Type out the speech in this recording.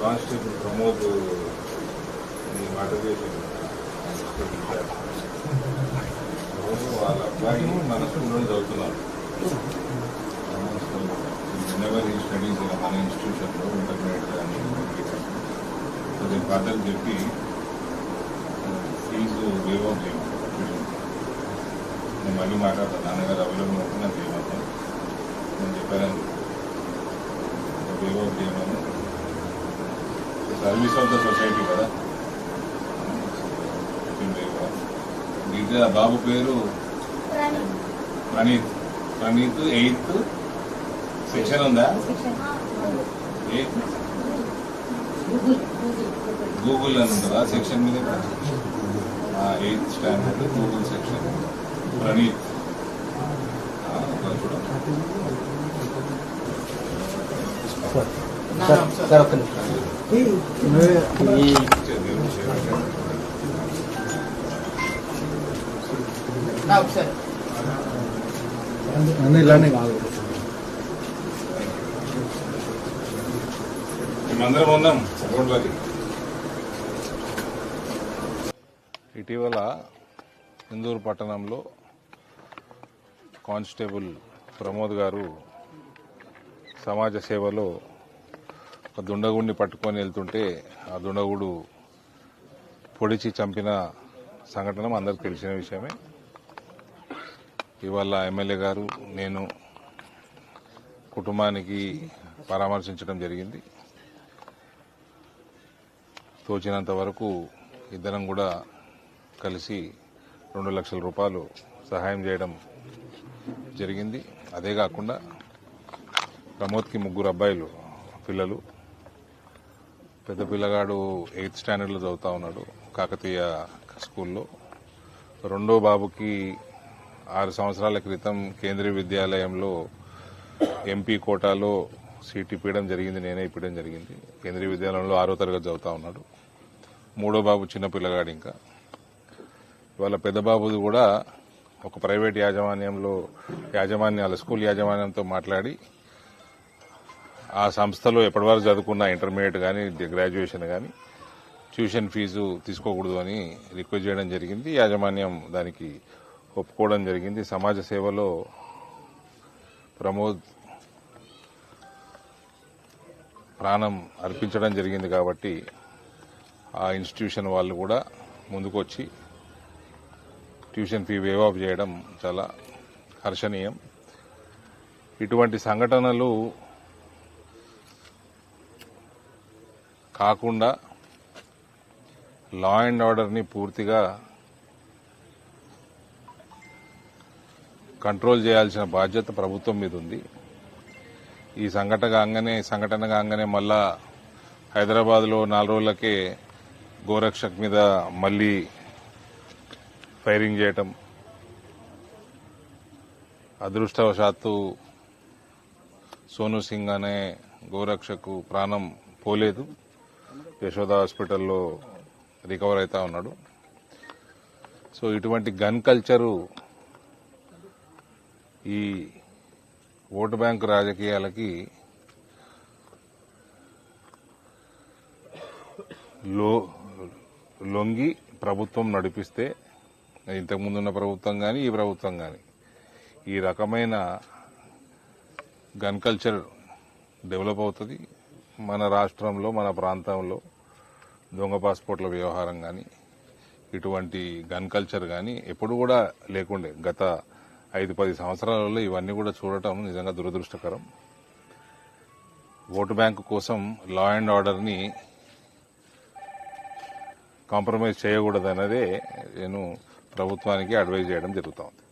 Constable Pramod ఈ మాట చేసి వాళ్ళ అబ్బాయి మన స్కూల్లో చదువుతున్నారు నెవర్ ఈ స్టడీస్ మన ఇన్స్టిట్యూషన్లో ఇంటర్మీడియట్ కానీ కొద్దిగా ఫాదర్ చెప్పి ఫీజు వేవ్ ఆఫ్ నేను మళ్ళీ మాట్లాడతాను. నాన్నగారు అవైలబుల్ ఉంటే నాకు చేయమంటాను నేను చెప్పాను వేవ్ ఆఫ్ చేయమని సర్వీస్ ఆఫ్ ద సొసైటీ కదా. ఇది బాబు పేరు? ప్రణీత్. ప్రణీత్ ఎయిత్. సెక్షన్ ఉందా? ఎయిత్. గూగుల్ అని ఉంటుందా సెక్షన్ మీద eighth standard Google section. Praneeth. చూడండి. సార్ సార్ ఒక్క నిమిషం. ఈ అన్నీ ఇలానే కాదు. మేమందరం ఉన్నాం రోడ్లకి ఇటీవల ఇందూరు పట్టణంలో కానిస్టేబుల్ ప్రమోద్ గారు సమాజ సేవలో ఒక దుండగుడిని పట్టుకొని వెళ్తుంటే ఆ దుండగుడు పొడిచి చంపిన సంఘటన అందరికి తెలిసిన విషయమే. ఇవాళ ఎమ్మెల్యే గారు నేను కుటుంబానికి పరామర్శించడం జరిగింది. తోచినంత వరకు ఇద్దరం కూడా కలిసి రెండు లక్షల రూపాయలు సహాయం చేయడం జరిగింది. అదే కాకుండా ప్రమోద్కి ముగ్గురు అబ్బాయిలు పిల్లలు పెద్ద పిల్లగాడు ఎయిత్ స్టాండర్డ్లో చదువుతా ఉన్నాడు కాకతీయ స్కూల్లో. రెండో బాబుకి ఆరు సంవత్సరాల క్రితం కేంద్రీయ విద్యాలయంలో ఎంపీ కోటాలో సీట్ ఇప్పించడం జరిగింది నేనే ఇప్పించడం జరిగింది. కేంద్రీయ విద్యాలయంలో ఆరో తరగతి చదువుతా ఉన్నాడు. మూడో బాబు చిన్న పిల్లగాడు ఇంకా. ఇవాళ పెద్ద బాబుది కూడా ఒక ప్రైవేట్ యాజమాన్యంలో యాజమాన్యాల స్కూల్ యాజమాన్యంతో మాట్లాడి ఆ సంస్థలో ఎప్పటివరకు చదువుకున్న ఇంటర్మీడియట్ కానీ గ్రాడ్యుయేషన్ కానీ ట్యూషన్ ఫీజు తీసుకోకూడదు అని రిక్వెస్ట్ చేయడం జరిగింది. యాజమాన్యం దానికి ఒప్పుకోవడం జరిగింది. సమాజ సేవలో ప్రమోద్ ప్రాణం అర్పించడం జరిగింది కాబట్టి ఆ ఇన్స్టిట్యూషన్ వాళ్ళు కూడా ముందుకొచ్చి ట్యూషన్ ఫీ వేవ్ ఆఫ్ చేయడం చాలా హర్షణీయం. ఇటువంటి సంఘటనలు కాకుండా లా అండ్ ఆర్డర్ని పూర్తిగా కంట్రోల్ చేయాల్సిన బాధ్యత ప్రభుత్వం మీద ఉంది. ఈ సంఘటన కాగానే సంఘటన కాగానే మళ్ళా హైదరాబాద్లో నాలుగు రోజులకే గోరక్షక్ మీద మళ్ళీ ఫైరింగ్ చేయటం అదృష్టవశాత్తు సోను సింగ్ అనే గోరక్షకు ప్రాణం పోలేదు. యశోద హాస్పిటల్లో రికవర్ అవుతా ఉన్నాడు. సో ఇటువంటి గన్ కల్చరు ఈ ఓటు బ్యాంకు రాజకీయాలకి లో లొంగి ప్రభుత్వం నడిపిస్తే ఇంతకుముందున్న ప్రభుత్వం కానీ ఈ ప్రభుత్వం కానీ ఈ రకమైన గన్ కల్చర్ డెవలప్ అవుతుంది. మన రాష్ట్రంలో మన ప్రాంతంలో దొంగ పాస్పోర్ట్ల వ్యవహారం కానీ ఇటువంటి గన్ కల్చర్ కానీ ఎప్పుడు కూడా లేకుండే. గత ఐదు పది సంవత్సరాలలో ఇవన్నీ కూడా చూడటం నిజంగా దురదృష్టకరం. ఓటు బ్యాంకు కోసం లా అండ్ ఆర్డర్ని కాంప్రమైజ్ చేయకూడదన్నదే నేను ప్రభుత్వానికి అడ్వైజ్ చేయడం జరుగుతూ ఉంది